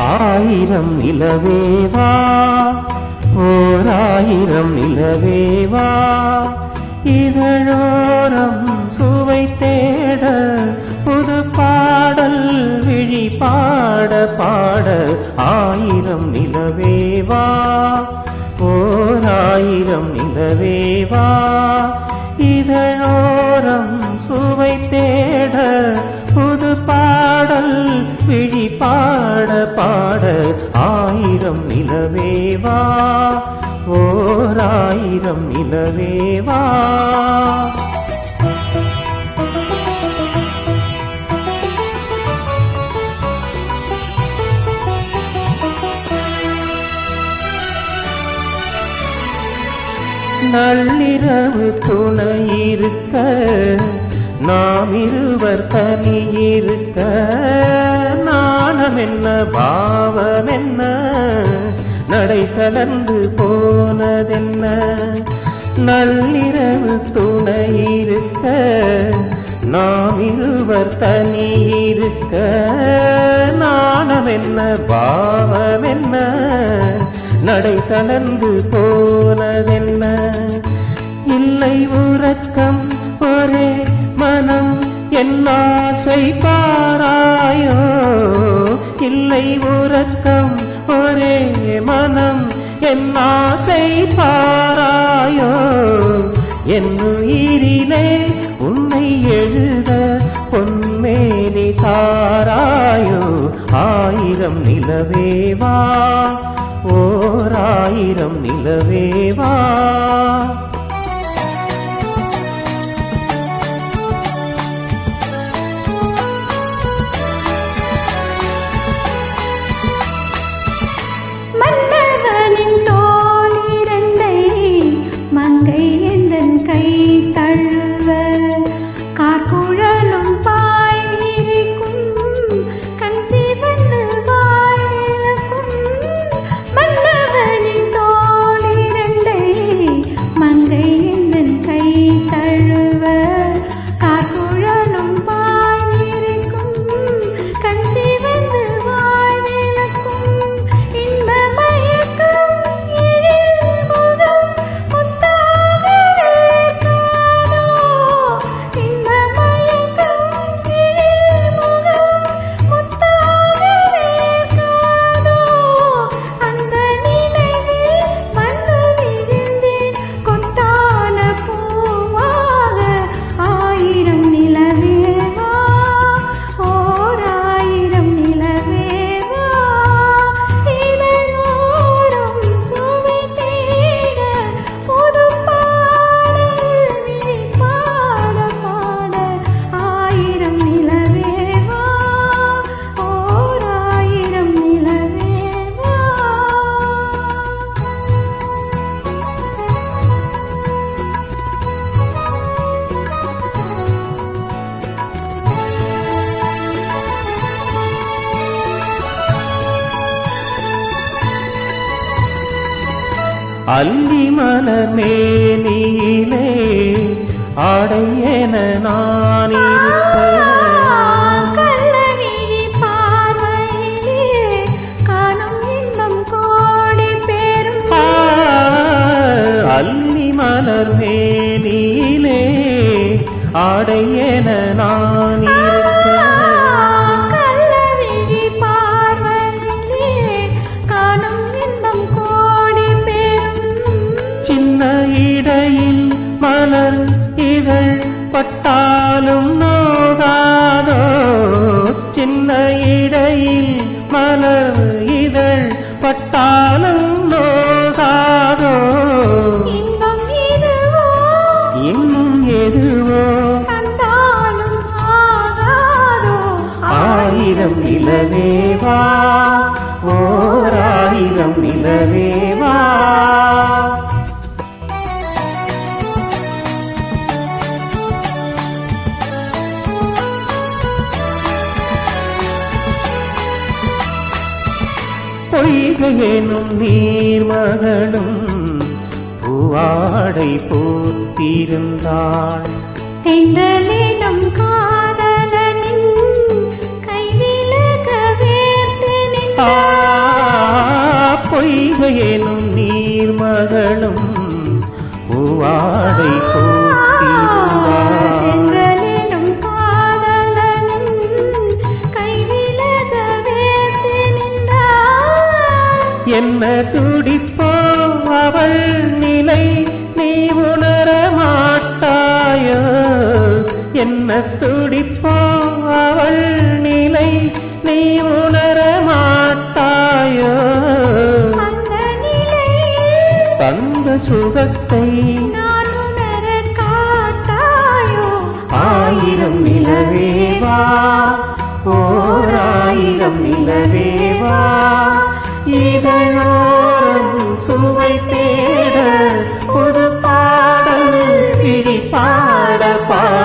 ஆயிரம் நிலவேவா? ஓர் ஆயிரம் நிலவேவா? இதழோரம் சுவை தேட புது பாடல் விழி பாட பாட ஆயிரம் நிலவேவா? ஓர் ஆயிரம் நிலவேவா? ஓராயிரம் நிலவேவா ஓராயிரம் நிலவேவா நள்ளிரவு துணை இருக்க நாம் இருவர் தனி இருக்க நாணம் என்ன பாவம் கலந்து போனதென்ன? நள்ளிரவு துணை இருக்க நாம் இருவர் தனி இருக்க நாணம் என்ன பாவம் என்ன நடை தளர்ந்து போனதென்ன? இல்லை உறக்கம் ஒரே மனம் என் ஆசை பாராயோ? இல்லை உறக்கம் என் ஆசை பாராயோ? என் உயிரிலே உன்னை எழுத பொன்மேனி தாராயோ? ஆயிரம் நிலவேவா ஓர் ஆயிரம் நிலவேவா அல்லி மலர் மேனியிலே ஆடை என நான் அல்லி மலர் மேனியிலே ஆடை என நான் பட்டாலும் நோகாதோ? சின்ன இடையில் மலர் இதழ் பட்டாலும் நோகாதோ? இன்னும் எதுவோ? ஆயிரம் நிலவேவா பொய்கையெனும் நீர்மகளும் பூவாடை போத்திருந்தாள். தென்றலிடம் காதலனின் பொய்கையேனும் நீர் மகளும் பூவாடை போட்டிருந்தார் என்ன துடிப்போ அவள் நிலை நீ உணர மாட்டாயோ? என்ன துடிப்போ அவள் நிலை நீ உணர மாட்டாயோ? தந்த சுகத்தை நான் உணர காட்டாயோ? ஆயிரம் நிலவேவா பாட பாட